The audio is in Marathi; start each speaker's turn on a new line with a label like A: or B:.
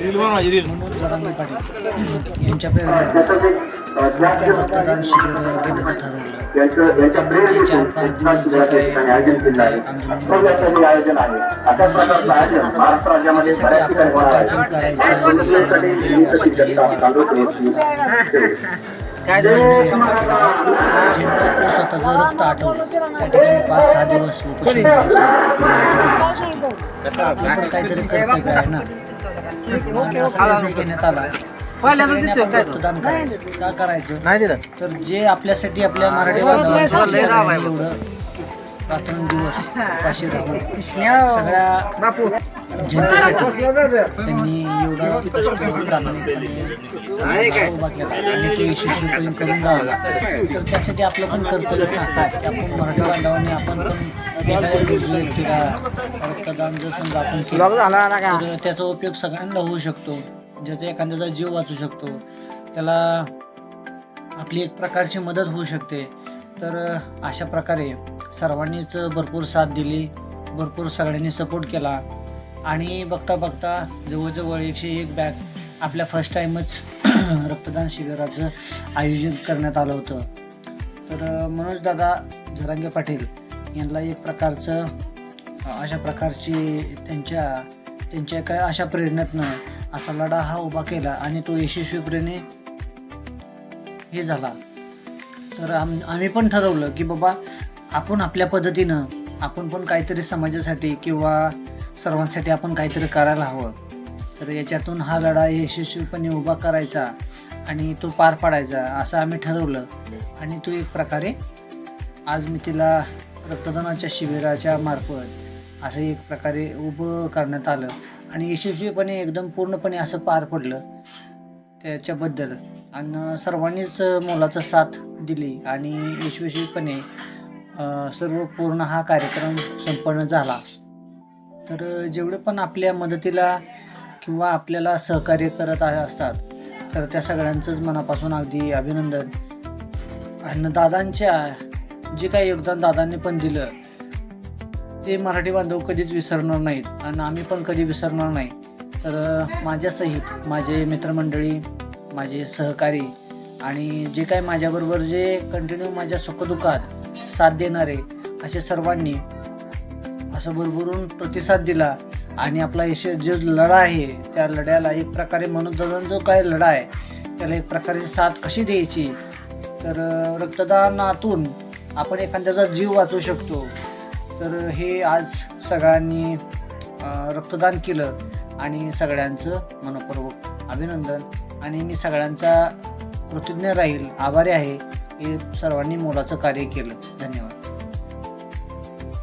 A: पाटील यांच्या
B: महाराज
A: ज्यांना आपलं स्वतःचं रक्त आठवलं त्या ठिकाणी पाच सहा दिवस उपोषण काहीतरी कर्तव्य आहे ना. आला करायचं. का करायचं? तर जे आपल्यासाठी आपल्या मराठी रात्रंदिवस उपाशी राहून. सगळ्या जनतेसाठी त्यांनी एवढा करून प्रामाणिकपणे उभा केला. आणि तो यशस्वीपणे करून गावला तर त्यासाठी आपलं पण कर्तव्य की आपण मराठी बांधवांनी आपण पण रक्तदान जर समजा आपण केलं त्याचा उपयोग सगळ्यांना होऊ शकतो. ज्याचा एखाद्याचा जीव वाचू शकतो. त्याला आपली एक प्रकारची मदत होऊ शकते. तर अशा प्रकारे सर्वांनीच भरपूर साथ दिली भरपूर सगळ्यांनी सपोर्ट केला. आणि बघता बघता जवळजवळ एकशे एक बॅग आपल्या फर्स्ट टाईमच रक्तदान शिबिराचं आयोजन करण्यात आलं होतं. तर मनोज दादा झरांगे पाटील यांना एक प्रकारचं अशा प्रकारची त्यांच्या त्यांच्या काय अशा प्रेरणेतनं असा लढा हा उभा केला आणि तो यशस्वीपणे हे झाला. तर आम आम्ही पण ठरवलं की बाबा आपण आपल्या पद्धतीनं आपण पण काहीतरी समाजासाठी किंवा सर्वांसाठी आपण काहीतरी करायला हवं. तर याच्यातून हा लढा यशस्वीपणे उभा करायचा आणि तो पार पाडायचा असं आम्ही ठरवलं. आणि तो एक प्रकारे आज मी तिला रक्तदानाच्या शिबिराच्या मार्फत असं एक प्रकारे उभं करण्यात आलं आणि यशस्वीपणे एकदम पूर्णपणे असं पार पडलं त्याच्याबद्दल. आणि सर्वांनीच मोलाचा साथ दिली आणि यशस्वीपणे सर्व पूर्ण हा कार्यक्रम संपन्न झाला. तर जेवढे पण आपल्या मदतीला किंवा आपल्याला सहकार्य करत असतात तर त्या सगळ्यांचंच मनापासून अगदी अभिनंदन. आणि दादांच्या जे काही योगदान दादांनी पण दिलं ते मराठी बांधव कधीच विसरणार नाहीत. आणि आम्ही पण कधी विसरणार नाही. तर माझ्यासहित माझे मित्रमंडळी माझे सहकारी आणि जे काय माझ्याबरोबर जे कंटिन्यू माझ्या सुखदुःखात साथ देणारे असे सर्वांनी असं भरभरून प्रतिसाद दिला. आणि आपला यश जो लढा आहे त्या लढ्याला एक प्रकारे मनोदन जो काय लढा आहे त्याला एक प्रकारे साथ कशी द्यायची? तर रक्तदानातून आपण एखाद्याचा जीव वाचवू शकतो. तर हे आज सगळ्यांनी रक्तदान केलं. आणि सगळ्यांचं मनपूर्वक अभिनंदन. आणि मी सगळ्यांचा कृतज्ञ राहील. आभारी आहे. हे सर्वांनी मोलाचं कार्य केलं. धन्यवाद.